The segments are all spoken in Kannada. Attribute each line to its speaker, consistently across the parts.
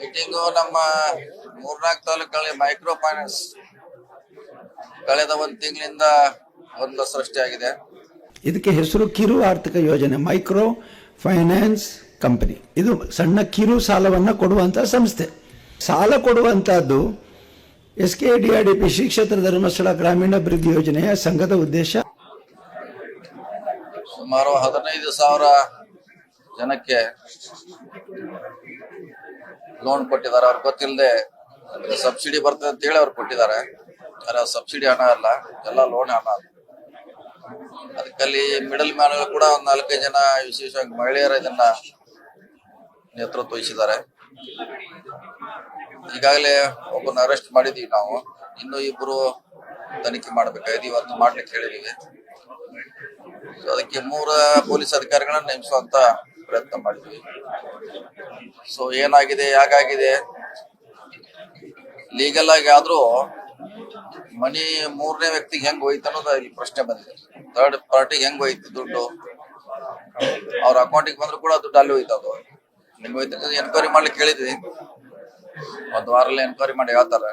Speaker 1: ಮೀಟಿಂಗು ನಮ್ಮ ಮೂರ್ನಾಲ್ಕು ತಾಲೂಕುಗಳಲ್ಲಿ ಮೈಕ್ರೋ ಫೈನಾನ್ಸ್ ಕಳೆದ ಒಂದು ತಿಂಗಳಿಂದ ಒಂದು ಸೃಷ್ಟಿಯಾಗಿದೆ
Speaker 2: ಇದಕ್ಕೆ ಹೆಸರು ಕಿರು ಆರ್ಥಿಕ ಯೋಜನೆ ಮೈಕ್ರೋ ಫೈನಾನ್ಸ್ ಕಂಪನಿ ಇದು ಸಣ್ಣ ಕಿರು ಸಾಲವನ್ನು ಕೊಡುವಂಥ ಸಂಸ್ಥೆ. ಸಾಲ ಕೊಡುವಂಥದ್ದು S K D R D P Shri ಕ್ಷೇತ್ರ ಧರ್ಮಸ್ಥಳ ಗ್ರಾಮೀಣಾಭಿವೃದ್ಧಿ ಯೋಜನೆಯ ಸಂಘದ ಉದ್ದೇಶ.
Speaker 1: ಸುಮಾರು ಹದಿನೈದು ಸಾವಿರ ಜನಕ್ಕೆ ಲೋನ್ ಕೊಟ್ಟಿದ್ದಾರೆ. ಅವ್ರಿಗೆ ಗೊತ್ತಿಲ್ಲದೆ ಸಬ್ಸಿಡಿ ಬರ್ತದೆ ಅಂತ ಹೇಳಿ ಅವ್ರು ಕೊಟ್ಟಿದ್ದಾರೆ. ಆದರೆ ಸಬ್ಸಿಡಿ ಹಣ ಅಲ್ಲ, ಎಲ್ಲ ಲೋನ್ ಹಣ ಅದು. ಅದಕ್ಕಲ್ಲಿ ಮಿಡಲ್ ಮ್ಯಾನ್ ಕೂಡ ಒಂದು ನಾಲ್ಕೈದು ಜನ ವಿಶೇಷವಾಗಿ ಮಹಿಳೆಯರ ಇದನ್ನ ನೇತೃತ್ವ ವಹಿಸಿದ್ದಾರೆ. ಈಗಾಗಲೇ ಒಬ್ಬನ ಅರೆಸ್ಟ್ ಮಾಡಿದೀವಿ ನಾವು. ಇನ್ನು ಇಬ್ರು ತನಿಖೆ ಮಾಡ್ಬೇಕಾಗಿದೆ. ಇವತ್ತು ಮಾಡ್ಲಿಕ್ಕೆ ಹೇಳಿದೀವಿ. ಅದಕ್ಕೆ ಮೂರ ಪೊಲೀಸ್ ಅಧಿಕಾರಿಗಳನ್ನ ನೇಮಿಸುವಂತ ಪ್ರಯತ್ನ ಮಾಡಿದ್ವಿ. ಸೊ ಏನಾಗಿದೆ ಯಾಕಾಗಿದೆ ಲೀಗಲ್ ಆಗಿ ಆದ್ರೂ ಮನಿ ಮೂರನೇ ವ್ಯಕ್ತಿಗೆ ಹೆಂಗ್ ಹೋಯ್ತು ಅನ್ನೋದು ಇಲ್ಲಿ ಪ್ರಶ್ನೆ ಬಂದಿದೆ. ಥರ್ಡ್ ಪಾರ್ಟಿಗೆ ಹೆಂಗ್ ಹೋಯ್ತು ದುಡ್ಡು? ಅವ್ರ ಅಕೌಂಟಿಗೆ ಬಂದ್ರು ಕೂಡ ದುಡ್ಡು ಅಲ್ಲಿ ಹೋಯ್ತು ಅದು. ನಿಮ್ಗೆ ಹೋಯ್ತು ಎನ್ಕ್ವೈರಿ ಮಾಡ್ಲಿಕ್ಕೆ ಹೇಳಿದ್ವಿ ಒಂದ್ ವಾರಲ್ಲಿ ಎನ್ಕ್ವೈರಿ ಮಾಡಿ ಹೇಳ್ತಾರೆ.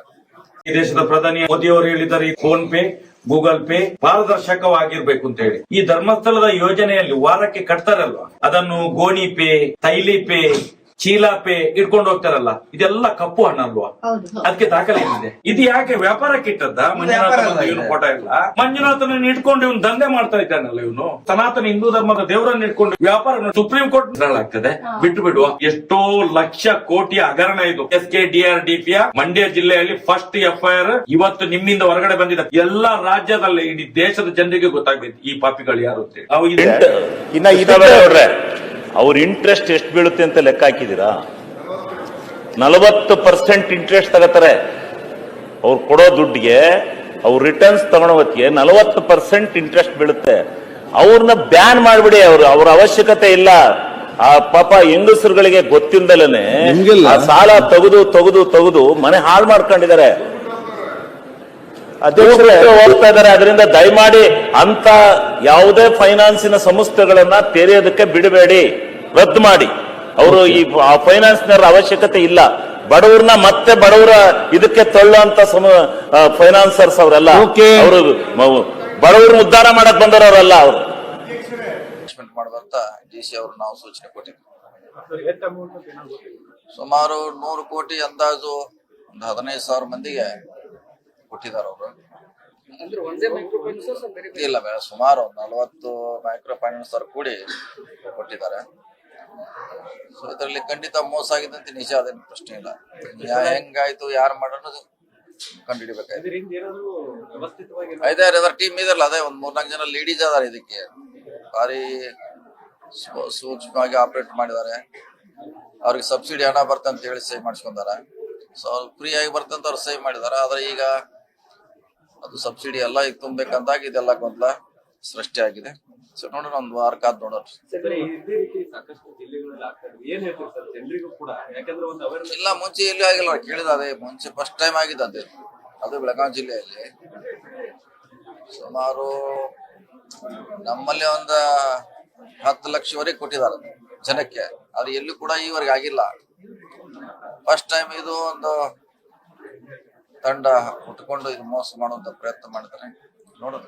Speaker 3: ಈ ದೇಶದ ಪ್ರಧಾನಿ ಮೋದಿ ಅವರು ಹೇಳಿದ್ದಾರೆ ಈ ಫೋನ್ ಪೇ ಗೂಗಲ್ ಪೇ ಪಾರದರ್ಶಕವಾಗಿರ್ಬೇಕು ಅಂತ ಹೇಳಿ. ಈ ಧರ್ಮಸ್ಥಳದ ಯೋಜನೆಯಲ್ಲಿ ವಾರಕ್ಕೆ ಕಟ್ತಾರಲ್ವಾ? ಅದನ್ನು ಗೋಣಿ ಪೇ, ತೈಲಿ ಪೇ ಚೀಲ ಪೇ ಇಟ್ಕೊಂಡು ಹೋಗ್ತಾರಲ್ಲ ಇದೆಲ್ಲ ಕಪ್ಪು ಹಣ ಅಲ್ವಾ? ಅದಕ್ಕೆ ದಾಖಲೆ ಏನಿದೆ? ಇದು ಯಾಕೆ ವ್ಯಾಪಾರಕ್ಕೆ ಇಟ್ಟದ್ದ? ಮಂಜುನಾಥನ ಇವನು ಫೋಟೋ ಇಲ್ಲ. ಮಂಜುನಾಥನ ಇಟ್ಕೊಂಡು ಇವನು ದಂಧೆ ಮಾಡ್ತಾ ಇದ್ದಾನಲ್ಲ ಇವನು. ಸನಾತನ ಹಿಂದೂ ಧರ್ಮದ ದೇವರನ್ನ ಇಟ್ಕೊಂಡು ವ್ಯಾಪಾರ ಸುಪ್ರೀಂ ಕೋರ್ಟ್ ಆಗ್ತದೆ ಬಿಟ್ಟು ಬಿಡುವ. ಎಷ್ಟೋ ಲಕ್ಷ ಕೋಟಿ ಹಗರಣ ಇದು. S K D R D ಪಿಯ ಮಂಡ್ಯ ಜಿಲ್ಲೆಯಲ್ಲಿ ಫಸ್ಟ್ ಎಫ್ ಐ ಆರ್ ಇವತ್ತು ನಿಮ್ಮಿಂದ ಹೊರಗಡೆ ಬಂದಿದೆ. ಎಲ್ಲಾ ರಾಜ್ಯದಲ್ಲಿ ಇಡೀ ದೇಶದ ಜನರಿಗೆ ಗೊತ್ತಾಗ್ಬೇಕು ಈ ಪಾಪಿಗಳು ಯಾರು ಅಂತ ಹೇಳಿ.
Speaker 4: ಅವ್ರ ಇಂಟ್ರೆಸ್ಟ್ ಎಷ್ಟು ಬೀಳುತ್ತೆ ಅಂತ ಲೆಕ್ಕ ಹಾಕಿದ್ದೀರಾ? ನಲವತ್ತು ಪರ್ಸೆಂಟ್ ಇಂಟ್ರೆಸ್ಟ್ ತಗೋತಾರೆ. ಅವ್ರು ಕೊಡೋ ದುಡ್ಡಿಗೆ ಅವ್ರ ರಿಟರ್ನ್ಸ್ ತಗೊಳೋ ಹೊತ್ತಿಗೆ ನಲವತ್ತು ಪರ್ಸೆಂಟ್ ಇಂಟ್ರೆಸ್ಟ್ ಬೀಳುತ್ತೆ. ಅವ್ರನ್ನ ಬ್ಯಾನ್ ಮಾಡ್ಬಿಡಿ ಅವ್ರ ಅವ್ರ ಅವಶ್ಯಕತೆ ಇಲ್ಲ. ಆ ಪಾಪ ಹೆಂಗಸರುಗಳಿಗೆ ಗೊತ್ತಿಲ್ದಲೇನೆ ಆ ಸಾಲ ತೆಗೆದು ತೆಗೆದು ತೆಗೆದು ಮನೆ ಹಾಳು ಮಾಡ್ಕೊಂಡಿದ್ದಾರೆ. ಹೋಗ್ತಾ ಇದ್ದಾರೆ. ಅದರಿಂದ ದಯಮಾಡಿ ಅಂತ ಯಾವುದೇ ಫೈನಾನ್ಸಿನ ಸಂಸ್ಥೆಗಳನ್ನ ತೆರೆಯೋದಕ್ಕೆ ಬಿಡಬೇಡಿ. ರದ್ದು ಮಾಡಿ. ಅವರು ಈ ಫೈನಾನ್ಸ್ನವರ ಅವಶ್ಯಕತೆ ಇಲ್ಲ. ಬಡವ್ರನ್ನ ಮತ್ತೆ ಬಡವರ ಇದಕ್ಕೆ ತಳ್ಳುವಂತ ಫೈನಾನ್ಸರ್ಸ್ ಅವರೆಲ್ಲ ಅವರು ಬಡವ್ರನ್ನ ಉದ್ಧಾರ ಮಾಡಕ್ ಬಂದವರಲ್ಲ ಅವರು.
Speaker 1: ಇನ್ವೆಸ್ಟ್ಮೆಂಟ್ ಮಾಡುವಂತ ಡಿ ಸಿ ಅವರು ನಾವು ಸೂಚನೆ ಕೊಟ್ಟಿದ್ವಿ. ಸುಮಾರು ನೂರು ಕೋಟಿ ಅಂದಾಜು ಒಂದು ಹದಿನೈದು ಸಾವಿರ ಮಂದಿಗೆ ಕೊಟ್ಟಿದ್ದಾರೆ ಅವರು. ಇಲ್ಲ ಸುಮಾರು ಒಂದು ನಲವತ್ತು ಮೈಕ್ರೋ ಫೈನಾನ್ಸ್ ಅವ್ರು ಕೂಡಿ ಕೊಟ್ಟಿದ್ದಾರೆ. ಸೊ ಇದರಲ್ಲಿ ಖಂಡಿತ ಮೋಸ ಆಗಿದೆ ಅಂತ ನಿಜ ಅದೇನು ಪ್ರಶ್ನೆ ಇಲ್ಲ. ಯಾ- ಹೆಂಗಾಯ್ತು ಯಾರು ಮಾಡೋದು ಕಂಡುಹಿಡಿಬೇಕಾಯ್ತು ಅದರ ಟೀಮ್ ಇದಲ್ಲ ಅದೇ ಒಂದ್ ಮೂರ್ನಾಲ್ಕು ಜನ ಲೇಡೀಸ್ ಅದಾರ ಇದಕ್ಕೆ. ಭಾರಿ ಸೂ- ಸೂಕ್ಷ್ಮವಾಗಿ ಆಪರೇಟ್ ಮಾಡಿದ್ದಾರೆ. ಅವ್ರಿಗೆ ಸಬ್ಸಿಡಿ ಹಣ ಬರ್ತಂತ ಹೇಳಿ ಸೇವ್ ಮಾಡಿಸ್ಕೊಂಡಾರ. ಸೊ ಅವ್ರು ಫ್ರೀ ಆಗಿ ಬರ್ತಂತ ಅವ್ರು ಸೇವ್ ಮಾಡಿದಾರ. ಆದ್ರೆ ಈಗ ಅದು ಸಬ್ಸಿಡಿ ಎಲ್ಲ ಈಗ ತುಂಬಬೇಕಂತಾಗಿ ಇದೆಲ್ಲ ಗೊಂದಲ ಸೃಷ್ಟಿ ಆಗಿದೆ. ಸೊ ನೋಡೋಣ. ಒಂದ್ ವಾರ ಕಾದ್ ನೋಡೋಣ ಇಲ್ಲ ಮುಂಚೆ ಎಲ್ಲೂ ಆಗಿಲ್ಲ. ಕೇಳಿದ ಅದೇ ಮುಂಚೆ ಫಸ್ಟ್ ಟೈಮ್ ಆಗಿದೆ ಅದೇ. ಅದು ಬೆಳಗಾವಿ ಜಿಲ್ಲೆಯಲ್ಲಿ. ಸುಮಾರು ನಮ್ಮಲ್ಲಿ ಒಂದು ಹತ್ತು ಲಕ್ಷವರೆಗೆ ಕೊಟ್ಟಿದ್ದಾರೆ ಜನಕ್ಕೆ. ಅದು ಎಲ್ಲೂ ಕೂಡ ಈವರೆಗೆ ಆಗಿಲ್ಲ. ಫಸ್ಟ್ ಟೈಮ್ ಇದು ಒಂದು ತಂಡ ಉಟ್ಕೊಂಡು ಇದು ಮೋಸ ಮಾಡುವಂತ ಪ್ರಯತ್ನ ಮಾಡಿದ್ದಾರೆ. ನೋಡೋಣ